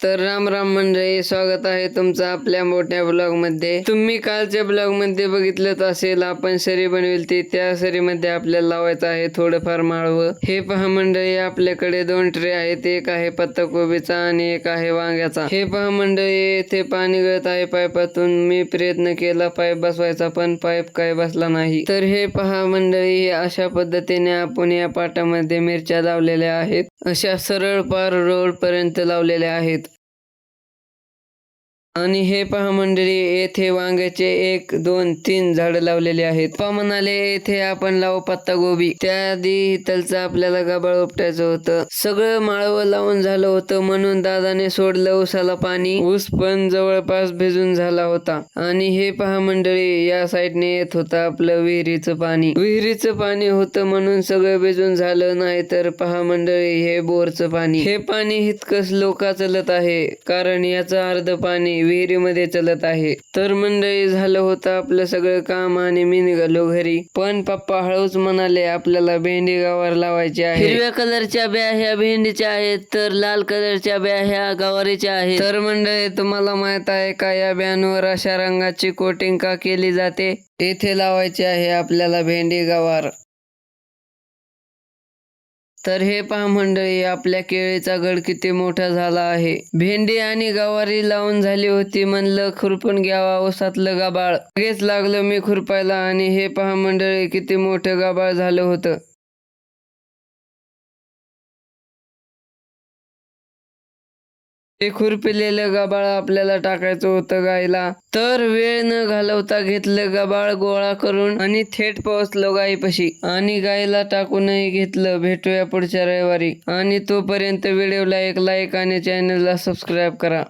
तर राम राम मंडळी स्वागत आहे तुमचं आपल्या मोठ्या ब्लॉगमध्ये तुम्ही कालच्या ब्लॉगमध्ये बघितलंच असेल आपण सरी बनविलती त्या सरीमध्ये आपल्याला लावायचं आहे थोडंफार माळवं. हे पहा मंडळी आपल्याकडे दोन ट्रे आहेत एक आहे पत्ताकोबीचा आणि एक आहे वांग्याचा. हे पहा मंडळी येथे पाणी गळत आहे पाईपातून. मी प्रयत्न केला पाईप बसवायचा पण पाईप काय बसला नाही. तर हे पहा मंडळी अशा पद्धतीने आपण या पाटामध्ये मिरच्या लावलेल्या आहेत. अशा सरळ पार रोड पर्यंत लावलेल्या आहेत. आणि हे पहा मंडळी येथे वांग्याचे एक दोन तीन झाड लावलेले आहेत. पहा म्हणाले येथे आपण लावू पत्ता गोबी. त्याआधी हितलचा आपल्याला गबाळ उपटायचं होतं. सगळं माळव लावून झालं होतं. म्हणून दादाने सोडलं उसाला पाणी. ऊस पण जवळपास भिजून झाला होता. आणि हे पहा मंडळी या साईडने येत होतं आपलं विहिरीचं पाणी. विहिरीचं पाणी होतं म्हणून सगळं भिजून झालं. नाही तर पहा मंडळी हे बोरचं पाणी. हे पाणी इतकंच लोका चलत आहे. कारण याचं अर्ध पाणी विहिरीमध्ये चलत आहे. तर मंडळी झालं होतं आपलं सगळं काम आणि मी निघालो घरी. पण पप्पा हळूच म्हणाले आपल्याला भेंडी गावावर लावायची आहे. हिरव्या कलरच्या ब्या ह्या भेंडीच्या आहेत तर लाल कलरच्या ब्या ह्या गवारीच्या आहेत. तर मंडळी तुम्हाला माहीत आहे का या ब्यांवर अशा रंगाची कोटिंग का केली जाते? येथे लावायची आहे आपल्याला भेंडी गवार. तर हे पहा मंडळी आपल्या केळीचा गड किती मोठा झाला आहे. भेंडी आणि गवारी लावून झाली होती म्हणलं खुरपून घ्यावा ओसातलं गाबाळ. लगेच लागलं मी खुरपायला आणि हे पहा मंडळी किती मोठं गाबाळ झालं होतं. ते खुरपिलेलं गबाळ आपल्याला टाकायचं होतं गायला तर वेळ न घालवता घेतलं गबाळ गोळा करून आणि थेट पोहोचलो गायीपाशी आणि गायला टाकूनही घेतलं. भेटूया पुढच्या रविवारी. आणि तोपर्यंत व्हिडिओला एक लाईक आणि चॅनलला सबस्क्राईब करा.